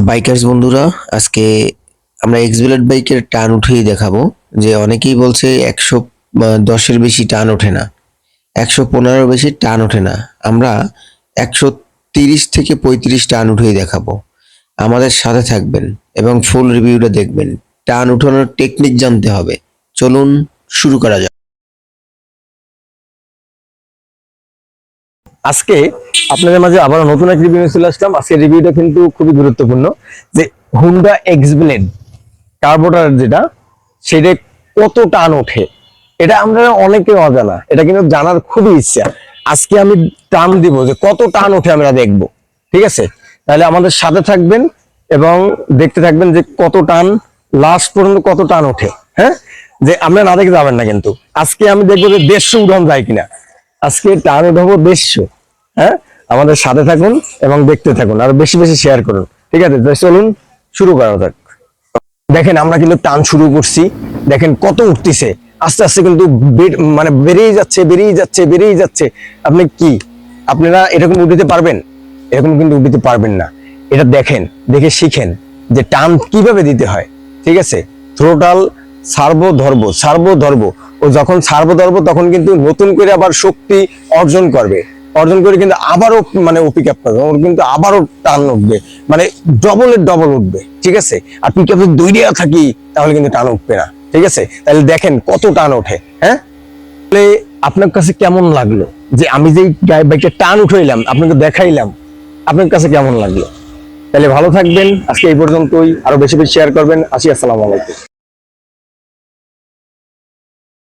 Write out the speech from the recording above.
Bikers বন্ধুরা, আজকে আমরা এক্সবেলেট বাইকের টান উঠিয়ে দেখাবো। যে অনেকেই বলছে একশো দশের বেশি টান ওঠে না, একশো পনেরোর বেশি টান ওঠে না। আমরা একশো তিরিশ থেকে পঁয়ত্রিশ টান উঠিয়ে দেখাবো। আমাদের সাথে থাকবেন এবং ফুল রিভিউটা দেখবেন। টান উঠানোর টেকনিক জানতে হবে। চলুন শুরু করা যাক। আজকে আপনাদের মাঝে আবার নতুন এক রিভিউ চলে আসলাম। আজকে রিভিউটা কিন্তু খুবই গুরুত্বপূর্ণ। যে হুন্ডা এক্স ব্লেড কার্বোটার যেটা, সেটা কত টান ওঠে এটা আমরা অনেকে অজানা, এটা কিন্তু জানার খুবই ইচ্ছা। আজকে আমি টান দিব যে কত টান ওঠে আমরা দেখব, ঠিক আছে? তাহলে আমাদের সাথে থাকবেন এবং দেখতে থাকবেন যে কত টান লাস্ট পর্যন্ত কত টান ওঠে হ্যাঁ? যে আমরা না দেখে যাবেন না কিন্তু। আজকে আমি দেখব যে দেড়শো উঠান যায় কিনা। আজকে টান উঠাবো দেড়শো। হ্যাঁ? আমাদের সাথে থাকুন এবং দেখতে থাকুন, আর বেশি বেশি শেয়ার করুন। ঠিক আছে? চলুন, শুরু করা যাক। দেখেন, আমরা কিন্তু টান শুরু করছি। দেখেন, কত উঠতেছে। আস্তে আস্তে কিন্তু মানে বেরিয়ে যাচ্ছে বেরিয়ে যাচ্ছে বেরিয়ে যাচ্ছে। আপনি কি? আপনারা এরকম উঠিতে পারবেন? এরকম কিন্তু উঠিতে পারবেন না। এটা দেখেন, দেখে শিখেন যে টান কীভাবে দিতে হয়। ঠিক আছে? থ্রোটাল সার্বো ধরব সার্বো ধরব ও যখন সার্বো ধরব তখন কিন্তু নতুন করে আবার শক্তি অর্জন করবে। অর্জন করে কিন্তু আবারও মানে পিক আপ করবে ওর কিন্তু আবারও টান উঠবে মানে ডবলের ডবল উঠবে, ঠিক আছে? আর পিক আপে দৌড়িয়া থাকি, তাহলে কিন্তু টান উঠবে না, ঠিক আছে? তাহলে দেখেন কত টান ওঠে হ্যাঁ? তাহলে আপনার কাছে কেমন লাগল? যে আমি যে বাইকটা টান উঠাইলাম, আপনাকে দেখাইলাম, আপনার কাছে কেমন লাগল? তাহলে ভালো থাকবেন, আজকে এই পর্যন্তই, আরও বেশি বেশি শেয়ার করবেন, আসি, আসসালামু আলাইকুম।